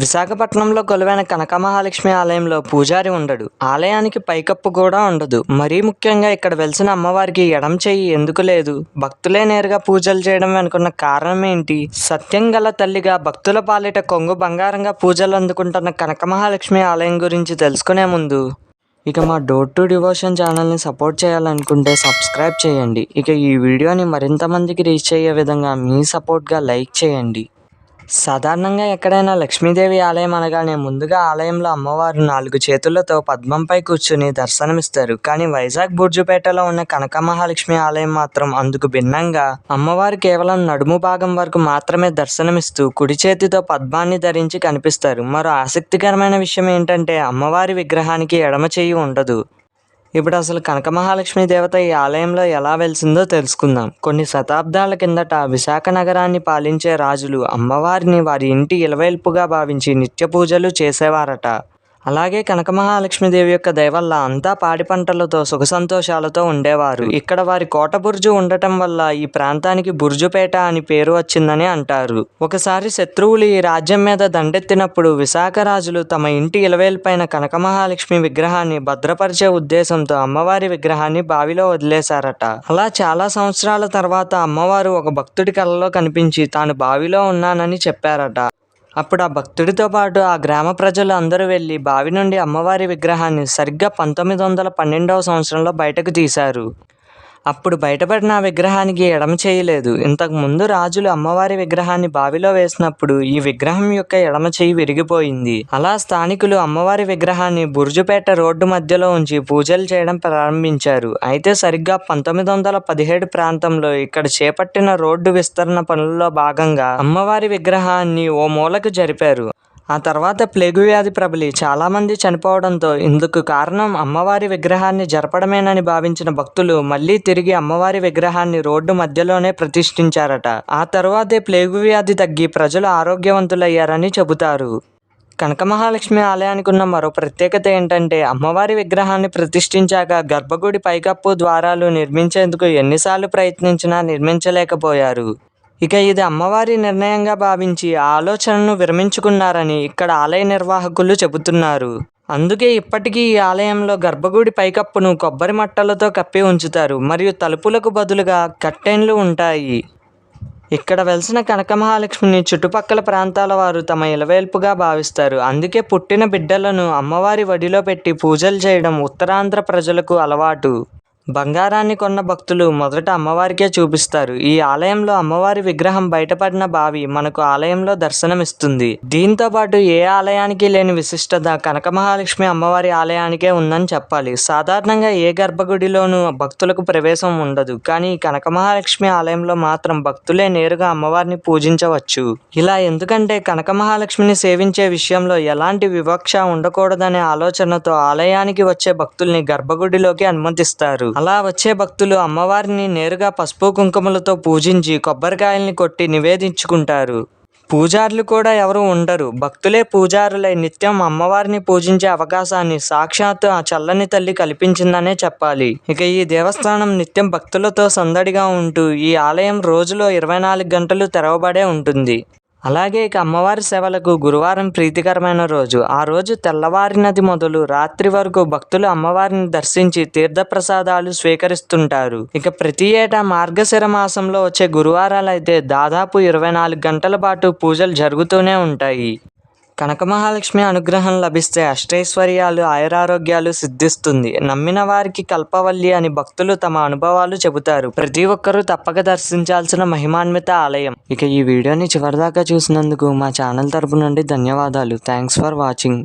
విశాఖపట్నంలో కొలువైన కనకమహాలక్ష్మి ఆలయంలో పూజారి ఉండడు. ఆలయానికి పైకప్పు కూడా ఉండదు. మరీ ముఖ్యంగా ఇక్కడ వెలిసిన అమ్మవారికి ఎడం చెయ్యి ఎందుకు లేదు? భక్తులే నేరుగా పూజలు చేయడం వెనుకున్న కారణం ఏంటి? సత్యం గల తల్లిగా భక్తుల పాలిట కొంగు బంగారంగా పూజలు అందుకుంటున్న కనకమహాలక్ష్మి ఆలయం గురించి తెలుసుకునే ముందు ఇక మా డోర్ టు డివోషన్ ఛానల్ని సపోర్ట్ చేయాలనుకుంటే సబ్స్క్రైబ్ చేయండి. ఇక ఈ వీడియోని మరింత మందికి రీచ్ అయ్యే విధంగా మీ సపోర్ట్గా లైక్ చేయండి. సాధారణంగా ఎక్కడైనా లక్ష్మీదేవి ఆలయం అనగానే ముందుగా ఆలయంలో అమ్మవారు నాలుగు చేతులతో పద్మంపై కూర్చుని దర్శనమిస్తారు. కానీ వైజాగ్ బుర్జుపేటలో ఉన్న కనక మహాలక్ష్మి ఆలయం మాత్రం అందుకు భిన్నంగా అమ్మవారు కేవలం నడుము భాగం వరకు మాత్రమే దర్శనమిస్తూ కుడి చేతితో పద్మాన్ని ధరించి కనిపిస్తారు. మరో ఆసక్తికరమైన విషయం ఏంటంటే అమ్మవారి విగ్రహానికి ఎడమ చేయి ఉండదు. ఇప్పుడు అసలు కనక మహాలక్ష్మి దేవత ఈ ఆలయంలో ఎలా వెలిసిందో తెలుసుకుందాం. కొన్ని శతాబ్దాల కిందట విశాఖ నగరాన్ని పాలించే రాజులు అమ్మవారిని వారి ఇంటి ఇలవేల్పుగా భావించి నిత్య పూజలు చేసేవారట. అలాగే కనక మహాలక్ష్మిదేవి యొక్క దయవల్ల అంతా పాడి పంటలతో సుఖ సంతోషాలతో ఉండేవారు. ఇక్కడ వారి కోట బుర్జు ఉండటం వల్ల ఈ ప్రాంతానికి బుర్జుపేట అని పేరు వచ్చిందని అంటారు. ఒకసారి శత్రువులు ఈ రాజ్యం మీద దండెత్తినప్పుడు విశాఖ రాజులు తమ ఇంటి ఇలవేల్పైన కనక మహాలక్ష్మి విగ్రహాన్ని భద్రపరిచే ఉద్దేశంతో అమ్మవారి విగ్రహాన్ని బావిలో వదిలేశారట. అలా చాలా సంవత్సరాల తర్వాత అమ్మవారు ఒక భక్తుడి కలలో కనిపించి తాను బావిలో ఉన్నానని చెప్పారట. అప్పుడు ఆ భక్తుడితో పాటు ఆ గ్రామ ప్రజలు అందరూ వెళ్ళి బావి నుండి అమ్మవారి విగ్రహాన్ని సరిగ్గా పంతొమ్మిది వందల పన్నెండవ సంవత్సరంలో బయటకు తీశారు. అప్పుడు బయటపడిన ఆ విగ్రహానికి ఎడమ చేయలేదు. ఇంతకు ముందు రాజులు అమ్మవారి విగ్రహాన్ని బావిలో వేసినప్పుడు ఈ విగ్రహం యొక్క ఎడమ చేయి విరిగిపోయింది. అలా స్థానికులు అమ్మవారి విగ్రహాన్ని బుర్జుపేట రోడ్డు మధ్యలో ఉంచి పూజలు చేయడం ప్రారంభించారు. అయితే సరిగ్గా పంతొమ్మిది వందల పదిహేడు ప్రాంతంలో ఇక్కడ చేపట్టిన రోడ్డు విస్తరణ పనుల్లో భాగంగా అమ్మవారి విగ్రహాన్ని ఓ మూలకు జరిపారు. ఆ తర్వాత ప్లేగు వ్యాధి ప్రబలి చాలామంది చనిపోవడంతో ఇందుకు కారణం అమ్మవారి విగ్రహాన్ని జరపడమేనని భావించిన భక్తులు మళ్ళీ తిరిగి అమ్మవారి విగ్రహాన్ని రోడ్డు మధ్యలోనే ప్రతిష్ఠించారట. ఆ తర్వాతే ప్లేగు వ్యాధి తగ్గి ప్రజలు ఆరోగ్యవంతులయ్యారని చెబుతారు. కనక మహాలక్ష్మి ఆలయానికి ఉన్న మరో ప్రత్యేకత ఏంటంటే అమ్మవారి విగ్రహాన్ని ప్రతిష్ఠించాక గర్భగుడి పైకప్పు ద్వారాలు నిర్మించేందుకు ఎన్నిసార్లు ప్రయత్నించినా నిర్మించలేకపోయారు. ఇక ఇది అమ్మవారి నిర్ణయంగా భావించి ఆ ఆలోచనను విరమించుకున్నారని ఇక్కడ ఆలయ నిర్వాహకులు చెబుతున్నారు. అందుకే ఇప్పటికీ ఈ ఆలయంలో గర్భగుడి పైకప్పును కొబ్బరి మట్టలతో కప్పి ఉంచుతారు. మరియు తలుపులకు బదులుగా కట్టెన్లు ఉంటాయి. ఇక్కడ వెలిసిన కనక మహాలక్ష్మిని చుట్టుపక్కల ప్రాంతాల వారు తమ ఇలవేల్పుగా భావిస్తారు. అందుకే పుట్టిన బిడ్డలను అమ్మవారి వడిలో పెట్టి పూజలు చేయడం ఉత్తరాంధ్ర ప్రజలకు అలవాటు. బంగారాన్ని కొన్న భక్తులు మొదట అమ్మవారికే చూపిస్తారు. ఈ ఆలయంలో అమ్మవారి విగ్రహం బయటపడిన బావి మనకు ఆలయంలో దర్శనమిస్తుంది. దీంతో పాటు ఏ ఆలయానికి లేని విశిష్టత కనక మహాలక్ష్మి అమ్మవారి ఆలయానికే ఉందని చెప్పాలి. సాధారణంగా ఏ గర్భగుడిలోనూ భక్తులకు ప్రవేశం ఉండదు. కానీ కనక మహాలక్ష్మి ఆలయంలో మాత్రం భక్తులే నేరుగా అమ్మవారిని పూజించవచ్చు. ఇలా ఎందుకంటే కనక మహాలక్ష్మిని సేవించే విషయంలో ఎలాంటి వివక్ష ఉండకూడదనే ఆలోచనతో ఆలయానికి వచ్చే భక్తుల్ని గర్భగుడిలోకి అనుమతిస్తారు. అలా వచ్చే భక్తులు అమ్మవారిని నేరుగా పసుపు కుంకుమలతో పూజించి కొబ్బరికాయల్ని కొట్టి నివేదించుకుంటారు. పూజారులు కూడా ఎవరు ఉండరు. భక్తులే పూజారులై నిత్యం అమ్మవారిని పూజించే అవకాశాన్ని సాక్షాత్తు ఆ చల్లని తల్లి కల్పించిందనే చెప్పాలి. ఇక ఈ దేవస్థానం నిత్యం భక్తులతో సందడిగా ఉంటూ ఈ ఆలయం రోజులో ఇరవై నాలుగు గంటలు తెరవబడే ఉంటుంది. అలాగే ఇక అమ్మవారి సేవలకు గురువారం ప్రీతికరమైన రోజు. ఆ రోజు తెల్లవారినది మొదలు రాత్రి వరకు భక్తులు అమ్మవారిని దర్శించి తీర్థప్రసాదాలు స్వీకరిస్తుంటారు. ఇక ప్రతి ఏటా మార్గశిర మాసంలో వచ్చే గురువారాలు అయితే దాదాపు ఇరవై నాలుగు గంటల పాటు పూజలు జరుగుతూనే ఉంటాయి. కనక మహాలక్ష్మి అనుగ్రహం లభిస్తే అష్టైశ్వర్యాలు ఆయురారోగ్యాలు సిద్ధిస్తుంది. నమ్మిన వారికి కల్పవల్లి అని భక్తులు తమ అనుభవాలు చెబుతారు. ప్రతి ఒక్కరూ తప్పక దర్శించాల్సిన మహిమాన్విత ఆలయం. ఇక ఈ వీడియోని చివరిదాకా చూసినందుకు మా ఛానల్ తరపు నుండి ధన్యవాదాలు. Thanks for watching.